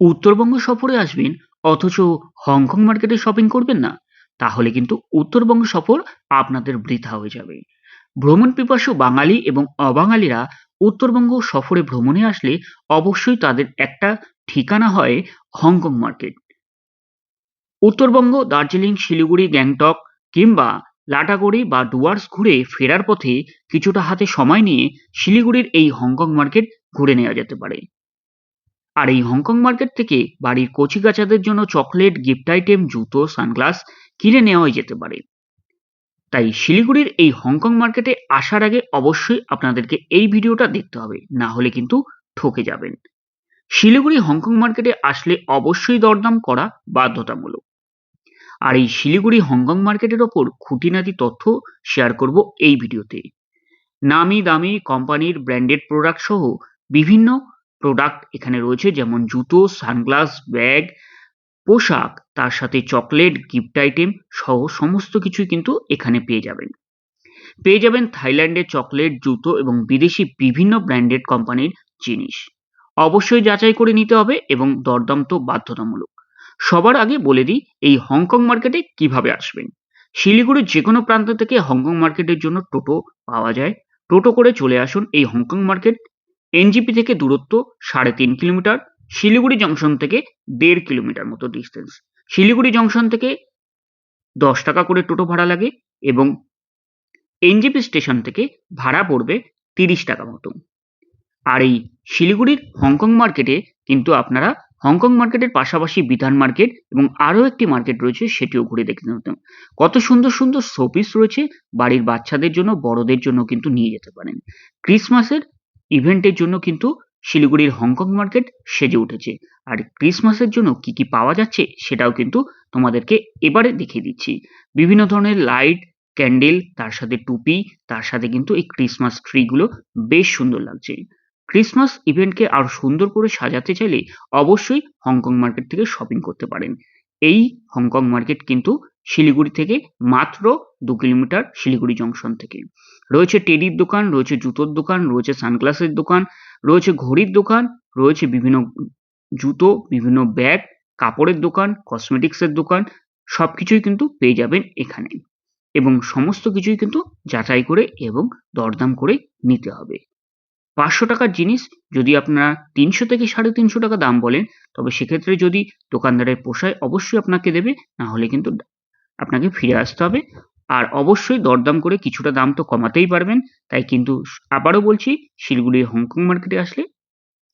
উত্তরবঙ্গ সফরে আসবেন, অথচ হংকং মার্কেটে শপিং করবেন না, তাহলে কিন্তু উত্তরবঙ্গ সফর আপনাদের বৃথা হয়ে যাবে। ভ্রমণ পিপাসু বাঙালি এবং অবাঙালিরা উত্তরবঙ্গ সফরে ভ্রমণে আসলে অবশ্যই তাদের একটা ঠিকানা হয় হংকং মার্কেট। উত্তরবঙ্গ, দার্জিলিং, শিলিগুড়ি, গ্যাংটক কিংবা লাটাগুড়ি বা ডুয়ার্স ঘুরে ফেরার পথে কিছুটা হাতে সময় নিয়ে শিলিগুড়ির এই হংকং মার্কেট ঘুরে নেওয়া যেতে পারে। আর এই হংকং মার্কেট থেকে বাড়ির কচিকাচাদের জন্য চকলেট, গিফট আইটেম, জুতো, সানগ্লাস কিনে নেওয়াই যেতে পারে। তাই শিলিগুড়ির এই হংকং মার্কেটে আসার আগে অবশ্যই আপনাদেরকে এই ভিডিওটা দেখতে হবে, না হলে কিন্তু ঠকে যাবেন। শিলিগুড়ি হংকং মার্কেটে আসলে অবশ্যই দরদাম করা বাধ্যতামূলক। আর এই শিলিগুড়ি হংকং মার্কেটের ওপর খুঁটিনাটি তথ্য শেয়ার করব এই ভিডিওতে। নামি দামি কোম্পানির ব্র্যান্ডেড প্রোডাক্ট সহ বিভিন্ন প্রোডাক্ট এখানে রয়েছে, যেমন জুতো সানগ্লাস ব্যাগ পোশাক, তার সাথে চকলেট গিফট আইটেম সহ সমস্ত কিছুই কিন্তু এখানে পেয়ে যাবেন। পেয়ে যাবেন থাইল্যান্ডের চকলেট জুতো এবং বিদেশি বিভিন্ন ব্র্যান্ডেড কোম্পানির জিনিস। অবশ্যই যাচাই করে নিতে হবে এবং দরদাম তো বাধ্যতামূলক। সবার আগে বলে দিই, এই হংকং মার্কেটে কীভাবে আসবেন? শিলিগুড়ির যে কোনো প্রান্ত থেকে হংকং মার্কেটের জন্য টোটো পাওয়া যায়। টোটো করে চলে আসুন এই হংকং মার্কেট এনজিপি থেকে দূরত্ব সাড়ে তিন কিলোমিটার, শিলিগুড়ি জংশন থেকে দেড় কিলোমিটার মতো ডিস্টেন্স শিলিগুড়ি জংশন থেকে দশ টাকা করে টোটো ভাড়া লাগে এবং এনজিপি স্টেশন থেকে ভাড়া পড়বে তিরিশ টাকা মতো। আর এই শিলিগুড়ির হংকং মার্কেটে কিন্তু আপনারা হংকং মার্কেটের পাশাপাশি বিধান মার্কেট এবং আরও একটি মার্কেট রয়েছে সেটিও ঘুরে দেখতে হতো কত সুন্দর সুন্দর শোপিস রয়েছে বাড়ির বাচ্চাদের জন্য, বড়দের জন্য কিন্তু নিয়ে যেতে পারেন। ক্রিসমাসের ইভেন্টের জন্য কিন্তু শিলিগুড়ির হংকং মার্কেট সেজে উঠেছে। আর ক্রিসমাসের জন্য কি কি পাওয়া যাচ্ছে সেটাও কিন্তু তোমাদেরকে এবারে দেখিয়ে দিচ্ছি। বিভিন্ন ধরনের লাইট, ক্যান্ডেল, তার সাথে টুপি, তার সাথে কিন্তু এই ক্রিসমাস ট্রিগুলো বেশ সুন্দর লাগছে। ক্রিসমাস ইভেন্টকে আরও সুন্দর করে সাজাতে চাইলে অবশ্যই হংকং মার্কেট থেকে শপিং করতে পারেন। এই হংকং মার্কেট কিন্তু শিলিগুড়ি থেকে মাত্র দু কিলোমিটার শিলিগুড়ি জংশন থেকে। রয়েছে টেডির দোকান, রয়েছে জুতোর দোকান, রয়েছে সানগ্লাসের দোকান, রয়েছে ঘড়ির দোকান, রয়েছে বিভিন্ন জুতো, বিভিন্ন ব্যাগ, কাপড়ের দোকান কসমেটিক্সের দোকান সব কিছুই কিন্তু পেয়ে যাবেন এখানে। এবং সমস্ত কিছুই কিন্তু যাচাই করে এবং দরদাম করে নিতে হবে। পাঁচশো টাকার জিনিস যদি আপনারা তিনশো থেকে সাড়ে তিনশো টাকা দাম বলেন, তবে সেক্ষেত্রে যদি দোকানদারের পোষায় অবশ্যই আপনাকে দেবে, না হলে কিন্তু আপনাকে ফিরে আসতে হবে। অবশ্যই দরদাম করে কিছুটা দাম তো কমাতেই পারবেন। তাই কিন্তু আবারও বলছি, শিলিগুড়ি হংকং মার্কেটে আসলে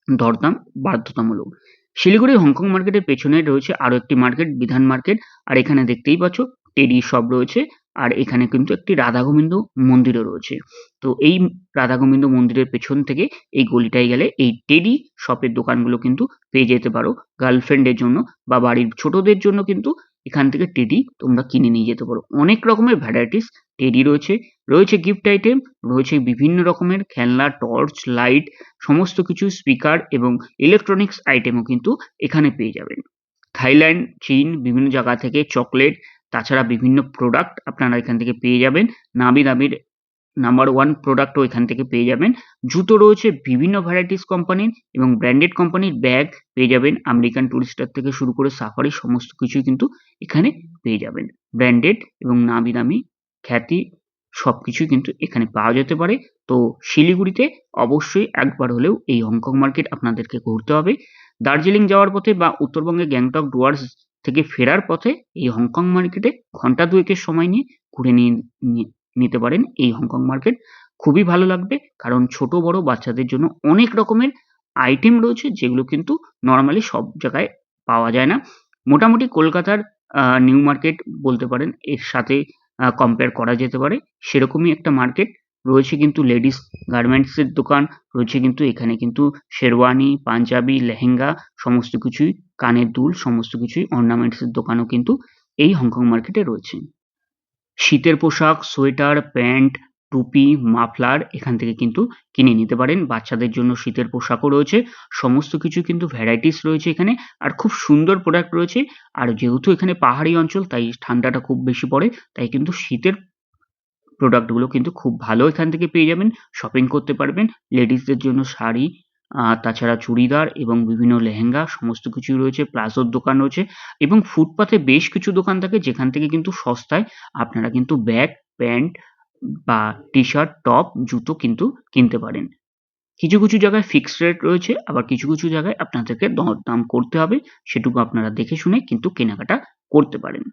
দরদাম বাধ্যতামূলক। শিলিগুড়ি হংকং মার্কেটের পেছনে রয়েছে আরও একটি মার্কেট, বিধান মার্কেট। আর এখানে দেখতেই পাচ্ছ, টেডি শপ রয়েছে। আর এখানে কিন্তু একটি রাধা গোবিন্দ মন্দিরও রয়েছে। তো এই রাধা গোবিন্দ মন্দিরের পেছন থেকে এই গলিটায় গেলে এই টেডি শপের দোকানগুলো কিন্তু পেয়ে যেতে পারো। গার্লফ্রেন্ডের জন্য বা বাড়ির ছোটদের জন্য কিন্তু এখান থেকে টেডি তোমরা কিনে নিয়ে যেতে পারো। অনেক রকমের ভ্যারাইটিস টেডি রয়েছে। রয়েছে গিফট আইটেম রয়েছে বিভিন্ন রকমের খেলনা টর্চ লাইট সমস্ত কিছু স্পিকার এবং ইলেকট্রনিক্স আইটেমও কিন্তু এখানে পেয়ে যাবেন। থাইল্যান্ড চীন বিভিন্ন জায়গা থেকে চকলেট তাছাড়া বিভিন্ন প্রোডাক্ট আপনারা এখান থেকে পেয়ে যাবেন। নামি দামির নাম্বার ওয়ান প্রোডাক্টও এখান থেকে পেয়ে যাবেন। জুতো রয়েছে বিভিন্ন ভ্যারাইটিস কোম্পানির এবং ব্র্যান্ডেড কোম্পানির ব্যাগ পেয়ে যাবেন। আমেরিকান টুরিস্টার থেকে শুরু করে সাফারি সমস্ত কিছুই কিন্তু এখানে পেয়ে যাবেন। ব্র্যান্ডেড এবং নামি দামি খ্যাতি সব কিছুই কিন্তু এখানে পাওয়া যেতে পারে। তো শিলিগুড়িতে অবশ্যই একবার হলেও এই হংকং মার্কেট আপনাদেরকে ঘুরতে হবে। দার্জিলিং যাওয়ার পথে বা উত্তরবঙ্গে গ্যাংটক ডুয়ার্স থেকে ফেরার পথে এই হংকং মার্কেটে ঘণ্টা দুয়েকের সময় নিয়ে ঘুরে নিয়ে নিতে পারেন এই হংকং মার্কেট খুবই ভালো লাগবে, কারণ ছোট, বড় বাচ্চাদের জন্য অনেক রকমের আইটেম রয়েছে, যেগুলো কিন্তু নর্মালি সব জায়গায় পাওয়া যায় না। মোটামুটি কলকাতার নিউ মার্কেট বলতে পারেন, এর সাথে কম্পেয়ার করা যেতে পারে। সেরকমই একটা মার্কেট রয়েছে কিন্তু লেডিস গার্মেন্টসের দোকান, রয়েছে কিন্তু এখানে কিন্তু শেরওয়ানি, পাঞ্জাবি, লেহেঙ্গা সমস্ত কিছুই, কানের দুল, সমস্ত কিছুই অর্নামেন্টসের দোকানও কিন্তু এই হংকং মার্কেটে রয়েছে। শীতের পোশাক, সোয়েটার, প্যান্ট, টুপি, মাফলার এখান থেকে কিন্তু কিনে নিতে পারেন। বাচ্চাদের জন্য শীতের পোশাকও রয়েছে। সমস্ত কিছু কিন্তু ভ্যারাইটিস রয়েছে এখানে। আর খুব সুন্দর প্রোডাক্ট রয়েছে। আর যেহেতু এখানে পাহাড়ি অঞ্চল, তাই ঠান্ডাটা খুব বেশি পড়ে, তাই কিন্তু শীতের প্রোডাক্টগুলো কিন্তু খুব ভালো এখান থেকে পেয়ে যাবেন। শপিং করতে পারবেন। লেডিসদের জন্য শাড়ি আর তাছাড়া চুড়িদার এবং বিভিন্ন লেহেঙ্গা সমস্ত কিছুই রয়েছে, প্লাজোর দোকান রয়েছে এবং ফুটপাতে বেশ কিছু দোকান থাকে যেখান থেকে কিন্তু সস্তায় আপনারা কিন্তু ব্যাগ, প্যান্ট বা টি শার্ট টপ, জুতো কিন্তু কিনতে পারেন। কিছু কিছু জায়গায় ফিক্সড রেট রয়েছে, আবার কিছু কিছু জায়গায় আপনাদেরকে দরদাম করতে হবে সেটুকু আপনারা দেখে শুনে কিন্তু কেনাকাটা করতে পারেন।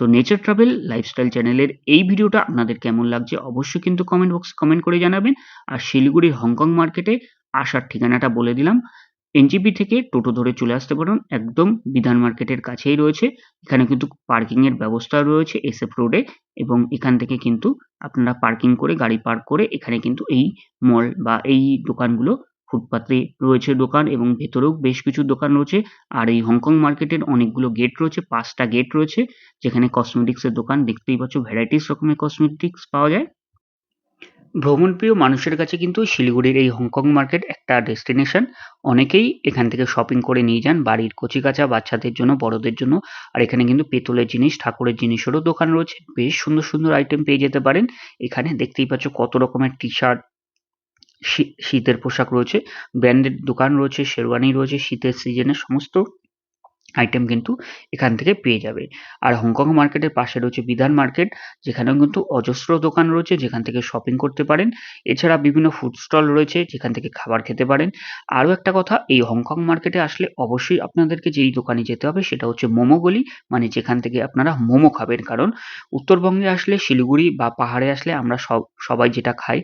তো নেচার ট্রাভেল লাইফস্টাইল চ্যানেলের এই ভিডিওটা আপনাদের কেমন লাগছে অবশ্যই কিন্তু কমেন্ট বক্সে কমেন্ট করে জানাবেন। আর শিলিগুড়ির হংকং মার্কেটে আসার ঠিকানাটা বলে দিলাম। এনজিপি থেকে টোটো ধরে চলে আসতে পারেন। একদম বিধান মার্কেটের কাছেই রয়েছে। এখানে কিন্তু পার্কিং এর ব্যবস্থা রয়েছে এসএফ রোডে এবং এখান থেকে কিন্তু আপনারা পার্কিং করে গাড়ি পার্ক করে এখানে কিন্তু এই মল বা এই দোকানগুলো ফুটপাতে রয়েছে দোকান এবং ভেতরেও বেশ কিছু দোকান রয়েছে। আর এই হংকং মার্কেটের অনেকগুলো গেট রয়েছে, পাঁচটা গেট রয়েছে, যেখানে কসমেটিক্স এর দোকান দেখতেই পাচ্ছ ভ্যারাইটিস রকমের কসমেটিক্স পাওয়া যায়। ভ্রমণপ্রিয় মানুষের কাছে কিন্তু শিলিগুড়ির এই হংকং মার্কেট একটা ডেস্টিনেশন। অনেকেই এখান থেকে শপিং করে নিয়ে যান, বাড়ির কচিকাঁচা বাচ্চাদের জন্য, বড়দের জন্য। আর এখানে কিন্তু পেতলের জিনিস, ঠাকুরের জিনিসেরও দোকান রয়েছে। বেশ সুন্দর সুন্দর আইটেম পেয়ে যেতে পারেন। এখানে দেখতেই পাচ্ছ কত রকমের টি শার্ট শীতের পোশাক রয়েছে। ব্র্যান্ডেড দোকান রয়েছে, শেরওয়ানি রয়েছে, শীতের সিজনের সমস্ত আইটেম কিন্তু এখান থেকে পেয়ে যাবে। আর হংকং মার্কেটের পাশে রয়েছে বিধান মার্কেট যেখানেও কিন্তু অজস্র দোকান রয়েছে, যেখান থেকে শপিং করতে পারেন। এছাড়া বিভিন্ন ফুড স্টল রয়েছে, যেখান থেকে খাবার খেতে পারেন। আরও একটা কথা, এই হংকং মার্কেটে আসলে অবশ্যই আপনাদেরকে যেই দোকানে যেতে হবে, সেটা হচ্ছে মোমো গলি মানে যেখান থেকে আপনারা মোমো খাবেন। কারণ উত্তরবঙ্গে আসলে শিলিগুড়ি বা পাহাড়ে আসলে আমরা সব, সবাই যেটা খাই,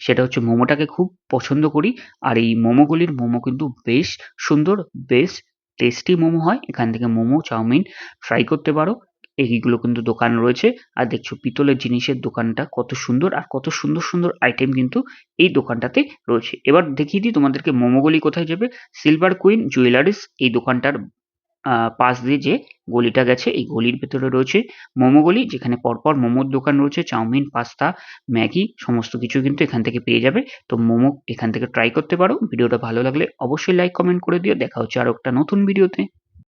সেটা হচ্ছে মোমোটাকে খুব পছন্দ করি। আর এই মোমোগুলির মোমো কিন্তু বেশ সুন্দর, বেশ টেস্টি মোমো হয়, এখান থেকে মোমো, চাউমিন ফ্রাই করতে পারো। এইগুলো কিন্তু দোকান রয়েছে। আর দেখছ পিতলের জিনিসের দোকানটা কত সুন্দর আর কত সুন্দর সুন্দর আইটেম কিন্তু এই দোকানটাতে রয়েছে। এবার দেখিয়ে দিই তোমাদেরকে মোমোগুলি কোথায় যাবে। সিলভার কুইন জুয়েলারিস এই দোকানটার পাশ দিয়ে যে গলিটা গেছে, এই গলির ভেতরে রয়েছে মোমো গলি, যেখানে পরপর মোমোর দোকান রয়েছে, চাউমিন, পাস্তা, ম্যাগি, সমস্ত কিছু কিন্তু এখান থেকে পেয়ে যাবে। তো মোমো এখান থেকে ট্রাই করতে পারো। ভিডিওটা ভালো লাগলে অবশ্যই লাইক কমেন্ট করে দিও। দেখা হচ্ছে আরও একটা নতুন ভিডিওতে